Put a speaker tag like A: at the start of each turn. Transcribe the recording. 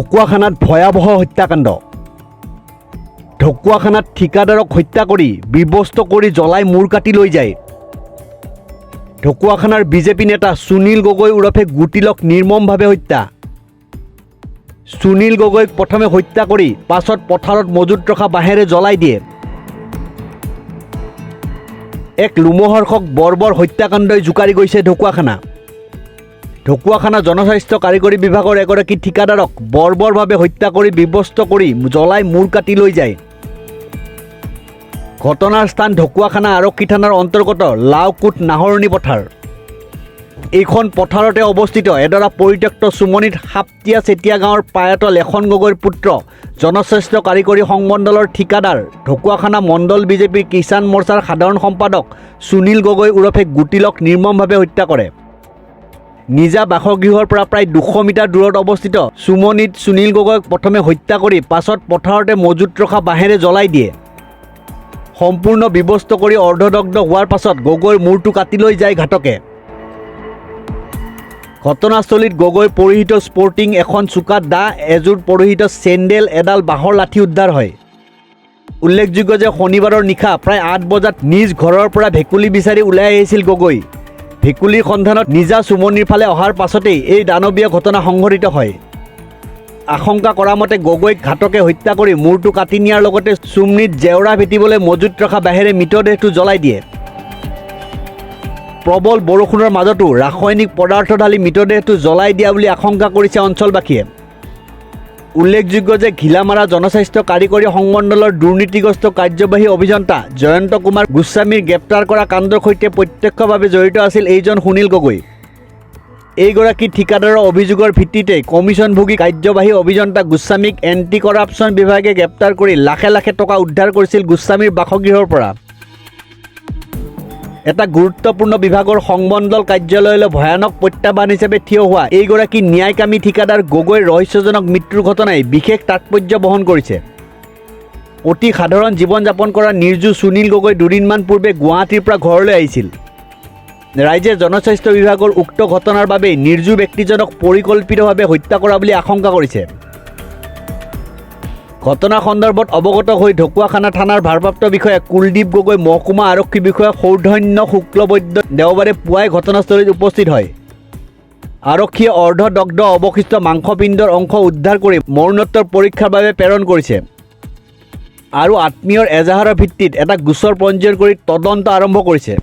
A: ঢকুৱাখানাত ভয়াৱহ হত্যাকাণ্ড। ঢকুৱাখানাত ঠিকাদাৰক হত্যা কৰি বিবস্ত কৰি জ্বলাই মূৰ কাটি লৈ যায়। ঢকুৱাখানাৰ বিজেপি নেতা সুনীল গগৈ ওৰফে গুটিলক নিৰ্মমভাৱে হত্যা। সুনীল গগৈক প্ৰথমে হত্যা কৰি পাছত পথাৰত মজুত ৰখা বাঁহেৰে জ্বলাই দিয়ে। এক লোমহৰ্ষক বৰ্বৰ হত্যাকাণ্ডই জোকাৰি গৈছে ঢকুৱাখানা। ঢকুৱাখানা জনস্বাস্থ্য কাৰিকৰী বিভাগৰ এগৰাকী ঠিকাদাৰক বৰ্বৰভাৱে হত্যা কৰি বিবস্ত কৰি জ্বলাই মূৰ কাটি লৈ যায়। ঘটনাৰ স্থান ঢকুৱাখানা আৰক্ষী থানাৰ অন্তৰ্গত লাওকোট নাহৰণি পথাৰ। এইখন পথাৰতে অৱস্থিত এডৰা পৰিত্যক্ত চুমনিত সাপটীয়া চেতিয়া গাঁৱৰ পায়াত লেখন গগৈৰ পুত্ৰ, জনস্বাস্থ্য কাৰিকৰী সংমণ্ডলৰ ঠিকাদাৰ, ঢকুৱাখানা মণ্ডল বিজেপিৰ কিষাণ মৰ্চাৰ সাধাৰণ সম্পাদক সুনীল গগৈ ওৰফে গুটিলক নিৰ্মমভাৱে হত্যা কৰে। নিজা বাসগৃহৰ পৰা প্ৰায় দুশ মিটাৰ দূৰত অৱস্থিত চুমনিত সুনীল গগৈক প্ৰথমে হত্যা কৰি পাছত পথাৰতে মজুত ৰখা বাঁহেৰে জ্বলাই দিয়ে। সম্পূৰ্ণ বিবস্ত কৰি অৰ্ধদগ্ধ হোৱাৰ পাছত গগৈৰ মূৰটো কাটি লৈ যায় ঘাতকে ঘটনাস্থলীত গগৈ পৰিহিত স্পৰ্টিং এখন চোকা দা, এযোৰ পৰিহিত চেণ্ডেল, এডাল বাঁহৰ লাঠি উদ্ধাৰ হয়। উল্লেখযোগ্য যে শনিবাৰৰ নিশা প্ৰায় আঠ বজাত নিজ ঘৰৰ পৰা ভেকুলী বিচাৰি ওলাই আহিছিল গগৈ। ভেকুলীৰ সন্ধানত নিজা চুমনিৰ ফালে অহাৰ পাছতেই এই দানৱীয় ঘটনা সংঘটিত হয়। আশংকা কৰা মতে গগৈক ঘাতকে হত্যা কৰি মূৰটো কাটি নিয়াৰ লগতে চুমনিত জেওৰা ভেটিবলৈ মজুত ৰখা বাঁহেৰে মৃতদেহটো জ্বলাই দিয়ে। প্ৰবল বৰষুণৰ মাজতো ৰাসায়নিক পদাৰ্থ ঢালি মৃতদেহটো জ্বলাই দিয়া বুলি আশংকা কৰিছে অঞ্চলবাসীয়ে। উল্লেখযোগ্য যে ঘিলামাৰা জনস্বাস্থ্য কাৰিকৰী সংমণ্ডলৰ দুৰ্নীতিগ্ৰস্ত কাৰ্যবাহী অভিযন্তা জয়ন্ত কুমাৰ গোস্বামীৰ গ্ৰেপ্তাৰ কৰা কাণ্ডৰ সৈতে প্ৰত্যক্ষভাৱে জড়িত আছিল এইজন সুনীল গগৈ। এইগৰাকী ঠিকাদাৰৰ অভিযোগৰ ভিত্তিতে কমিশ্যনভোগী কাৰ্যবাহী অভিযন্তা গোস্বামীক এণ্টি কৰাপশ্যন বিভাগে গ্ৰেপ্তাৰ কৰি লাখে লাখে টকা উদ্ধাৰ কৰিছিল গোস্বামীৰ বাসগৃহৰ পৰা। এটা গুৰুত্বপূৰ্ণ বিভাগৰ সংমণ্ডল কাৰ্যালয়লৈ ভয়ানক প্ৰত্যাহ্বান হিচাপে থিয় হোৱা এইগৰাকী ন্যায়কামী ঠিকাদাৰ গগৈৰ ৰহস্যজনক মৃত্যুৰ ঘটনাই বিশেষ তাৎপৰ্য বহন কৰিছে। অতি সাধাৰণ জীৱন যাপন কৰা নিৰ্জু সুনীল গগৈ দুদিনমান পূৰ্বে গুৱাহাটীৰ পৰা ঘৰলৈ আহিছিল। ৰাইজে জনস্বাস্থ্য বিভাগৰ উক্ত ঘটনাৰ বাবেই নিৰ্জু ব্যক্তিজনক পৰিকল্পিতভাৱে হত্যা কৰা বুলি আশংকা কৰিছে। ঘটনা সন্দৰ্ভত অৱগত হৈ ঢকুৱাখানা থানাৰ ভাৰপ্ৰাপ্ত বিষয়া কুলদীপ গগৈ, মহকুমা আৰক্ষী বিষয়া সৌধন্য শুক্লবৈদ্য দেওবাৰে পুৱাই ঘটনাস্থলীত উপস্থিত হয়। আৰক্ষীয়ে অৰ্ধদগ্ধ অৱশিষ্ট মাংসপিণ্ডৰ অংশ উদ্ধাৰ কৰি মৰণোত্তৰ পৰীক্ষাৰ বাবে প্ৰেৰণ কৰিছে। আৰু আত্মীয়ৰ এজাহাৰৰ ভিত্তিত এটা গোচৰ পঞ্জীয়ন কৰি তদন্ত আৰম্ভ কৰিছে।